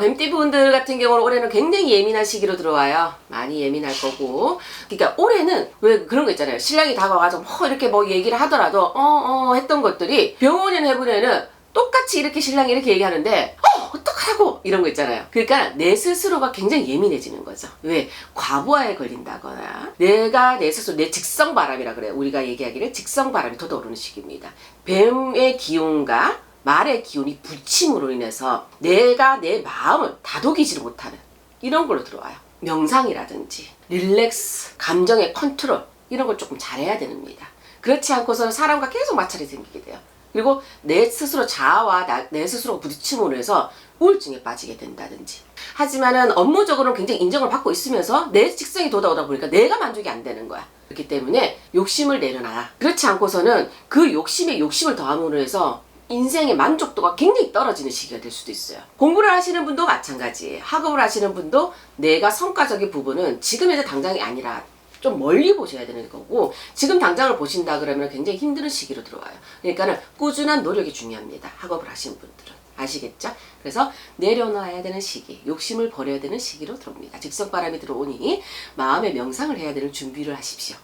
뱀띠 분들 같은 경우는 올해는 굉장히 예민한 시기로 들어와요. 많이 예민할 거고. 그러니까 올해는 왜 그런 거 있잖아요. 신랑이 다가와가지고 뭐 이렇게 뭐 얘기를 하더라도 어어 했던 것들이 병원에 해보내는 똑같이 이렇게 신랑이 이렇게 얘기하는데 어 어떡하라고 이런 거 있잖아요. 그러니까 내 스스로가 굉장히 예민해지는 거죠. 왜 과부하에 걸린다거나 내가 내 스스로 내 직성 바람이라 그래요. 우리가 얘기하기를 직성 바람이 돋아오르는 시기입니다. 뱀의 기운과 말의 기운이 부침으로 인해서 내가 내 마음을 다독이지를 못하는 이런 걸로 들어와요. 명상이라든지 릴렉스, 감정의 컨트롤 이런 걸 조금 잘해야 됩니다. 그렇지 않고서는 사람과 계속 마찰이 생기게 돼요. 그리고 내 스스로 자아와 나- 내 스스로 부딪힘으로 해서 우울증에 빠지게 된다든지. 하지만은 업무적으로는 굉장히 인정을 받고 있으면서 내 직성이 돋아오다 보니까 내가 만족이 안 되는 거야. 그렇기 때문에 욕심을 내려놔. 그렇지 않고서는 그 욕심에 욕심을 더함으로 해서 인생의 만족도가 굉장히 떨어지는 시기가 될 수도 있어요. 공부를 하시는 분도 마찬가지예요. 학업을 하시는 분도 내가 성과적인 부분은 지금 현재 당장이 아니라 좀 멀리 보셔야 되는 거고 지금 당장을 보신다 그러면 굉장히 힘든 시기로 들어와요. 그러니까는 꾸준한 노력이 중요합니다. 학업을 하시는 분들은 아시겠죠? 그래서 내려놔야 되는 시기, 욕심을 버려야 되는 시기로 들어옵니다. 직성바람이 들어오니 마음의 명상을 해야 되는 준비를 하십시오.